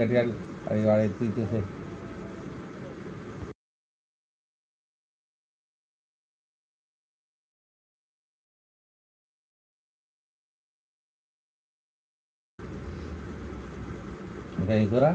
గట్టిగా అది వాడు ఎత్తి ఇచ్చేసే ఇంకా ఈ కూర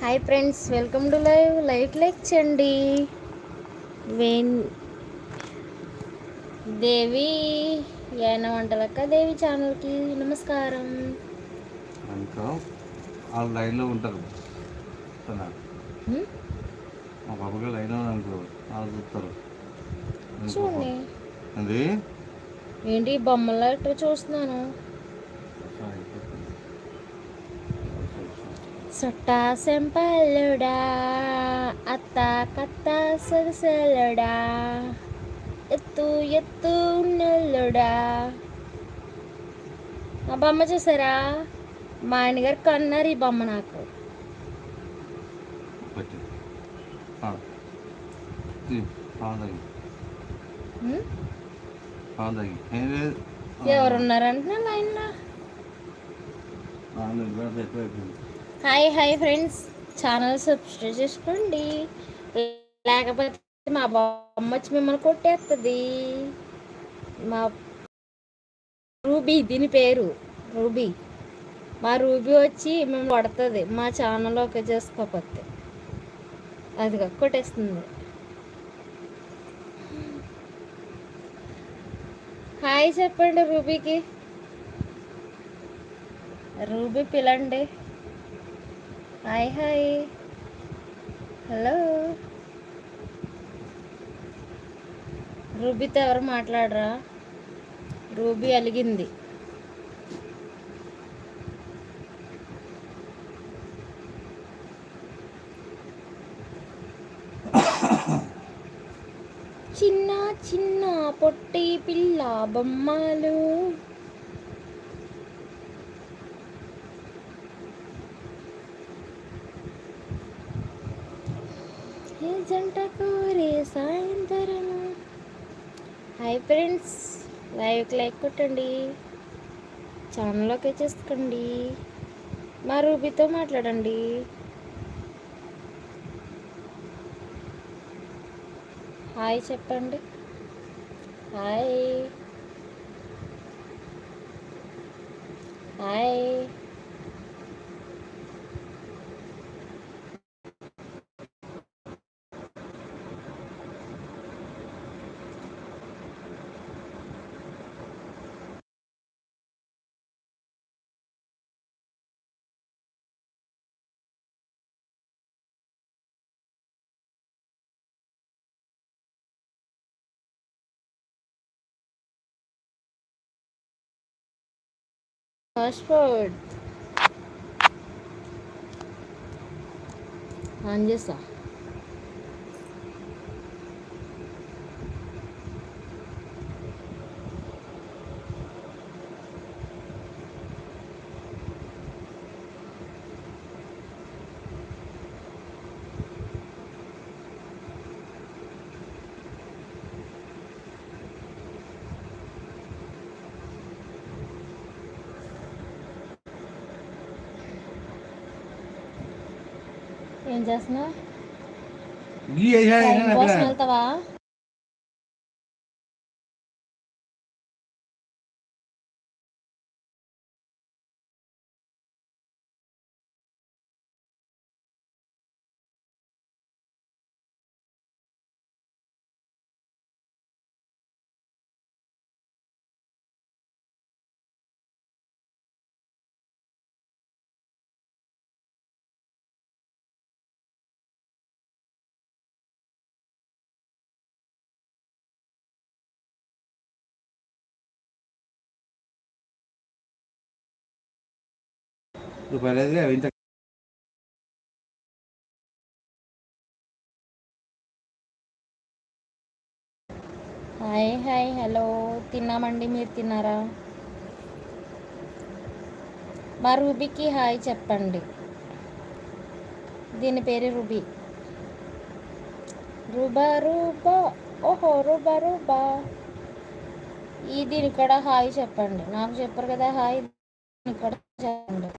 hi friends welcome to live like like చేయండి వేన్ దేవి యాన వంటలక్క దేవి ఛానల్కి నమస్కారం. అనుకో వాళ్ళు లైన్లో ఉంటారు? మా బాబుగా లైన్లో అనుకో వాళ్ళు చూస్తారు. చూడండి. ఏంటి ఇట్లా చూస్తున్నాను. సొట్టా సెంపల్లుడా అత్త కత్త సరసలుడా ఎత్తు ఎత్తు నల్లుడా ఆ బొమ్మ చూసారా? మా ఆయన గారు కన్నారు ఈ బొమ్మ నాకు. ఎవరున్నారంటున్నా లైన్లో hi hi friends. Channel subscribe చేసుకోండి. లేకపోతే మా బొమ్మ వచ్చి మిమ్మల్ని కొట్టేస్తుంది మా రూబీ దీని పేరు రూబీ. మా రూబీ వచ్చి మేము కొడుతుంది. మా ఛానల్ ఓకే చేసుకోకపోతే. అది కొట్టేస్తుంది. హాయ్ చెప్పండి రూబీకి. రూబీ పిలండి హాయ్ హాయ్ హలో రూబీతో ఎవరు మాట్లాడరా? రూబీ అలిగింది. చిన్న చిన్న పొట్టి పిల్ల బొమ్మలు. జంట కోరే సాయంత్రం హాయ్ ఫ్రెండ్స్ లైవ్కి లైక్ కొట్టండి. ఛానల్లోకి చేసుకోండి మా రూబీతో మాట్లాడండి. హాయ్ చెప్పండి. హాయ్ హాయ్ पासवर्ड हाँ जैसा ఏం చేస్తున్నావు? రూపాయలు అయితే ఇంత హాయ్ హాయ్ హలో తిన్నామండి మీరు తిన్నారా? మా రూబీకి హాయ్ చెప్పండి. దీని పేరు రూబీ రూబా రూబా ఓహో రూబా రూబా ఈ దీనికి కూడా హాయ్ చెప్పండి. నాకు చెప్పరు కదా హాయ్ దీనికి కూడా చెప్పండి.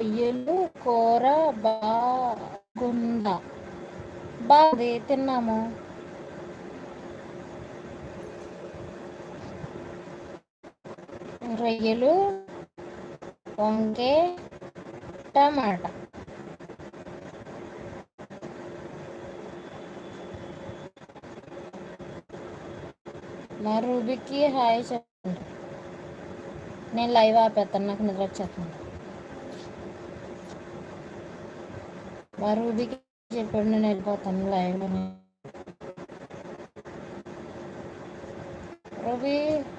రొయ్యలు కూర బాగుందా? బాగుంది తిన్నాము. రొయ్యలు వంకే టమాటా. మా రూబీకి హాయ్ చెప్పండి నేను లైవ్ ఆపేస్తాను నాకు నిద్ర వచ్చేస్తుంది మా రూబీకి చెప్పాడు నేను వెళ్ళిపోతాను లైవ్లో Ravi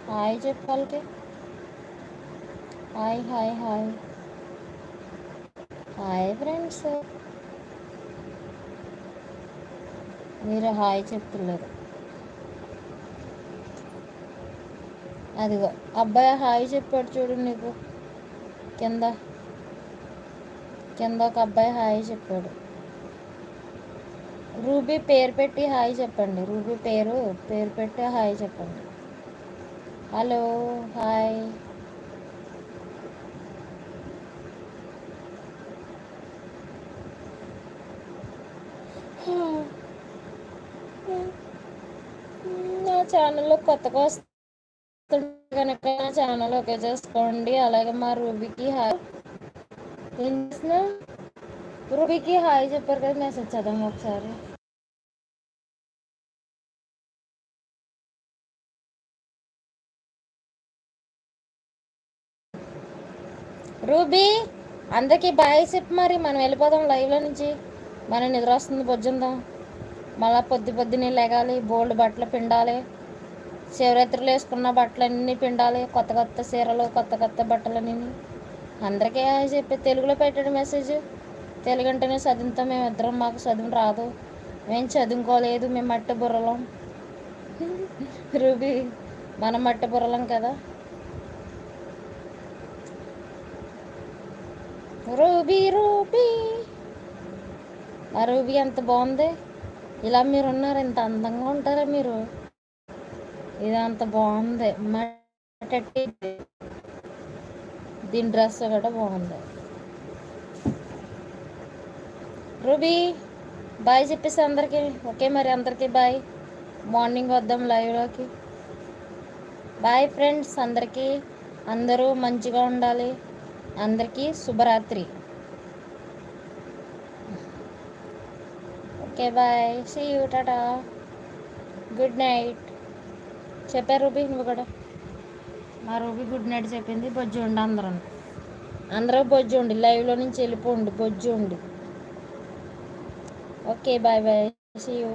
hi చెప్పాలికి hi hi hi hi friends మీరు హాయ్ చెప్తున్నారు అదిగో. అబ్బాయి హాయ్ చెప్పాడు చూడు నీకు. కింద. కింద ఒక అబ్బాయి హాయ్ చెప్పాడు. రూబీ పేరు పెట్టి హాయ్ చెప్పండి. రూబీ పేరు పేరు పెట్టి హాయ్ చెప్పండి. Hello hi. నా ఛానల్లో కొత్తగా వస్తుంటే కనుక నా ఛానల్ ఓకే చేసుకోండి అలాగే మా రూబీకి హాయ్. ఏం చేస్తున్నా? రూబీకి హాయ్ చెప్పారు కదా మెసేజ్ చదవం ఒకసారి. రూబీ అందరికీ బాయ్ చెప్పు మరి. మనం వెళ్ళిపోదాం లైవ్లో నుంచి. మన నిద్ర వస్తుంది బొజ్జుందాం. మళ్ళీ పొద్దు పొద్దునే లెగాలి బోల్డ్ బట్టలు పిండాలి. శివరాత్రులు వేసుకున్న బట్టలన్నీ పిండాలి కొత్త కొత్త చీరలు కొత్త కొత్త బట్టలన్నీ. అందరికీ చెప్పి తెలుగులో పెట్టాడు మెసేజ్ తెలుగు అంటేనే చదువుతాం మేము ఇద్దరం మాకు చదువు రాదు. మేము చదువుకోలేదు మేము మట్టి బుర్రలం. రూబీ మనం మట్టి బుర్రలం కదా. Ruby ruby. ఆ రూబీ ఎంత బాగుంది. ఇలా మీరు ఉన్నారు ఇంత అందంగా ఉంటారా మీరు? ఇదంతా బాగుంది. మట్టి దీని డ్రెస్ కూడా బాగుంది. రూబీ బాయ్ చెప్పేసి అందరికీ. ఓకే మరి అందరికీ బాయ్. మార్నింగ్ వద్దాం లైవ్లోకి. బాయ్ ఫ్రెండ్స్ అందరికీ. అందరూ మంచిగా ఉండాలి. అందరికీ శుభరాత్రి. Okay bye. See you tata. Good night చెప్పారు రూబీ నువ్వు కూడా. మా రూబీ గుడ్ నైట్ చెప్పింది బొజ్జు ఉండి అందరూ అందరూ బొజ్జు ఉండి లైవ్లో నుంచి వెళ్ళిపోండి బొజ్జు ఉండి. Okay bye bye see you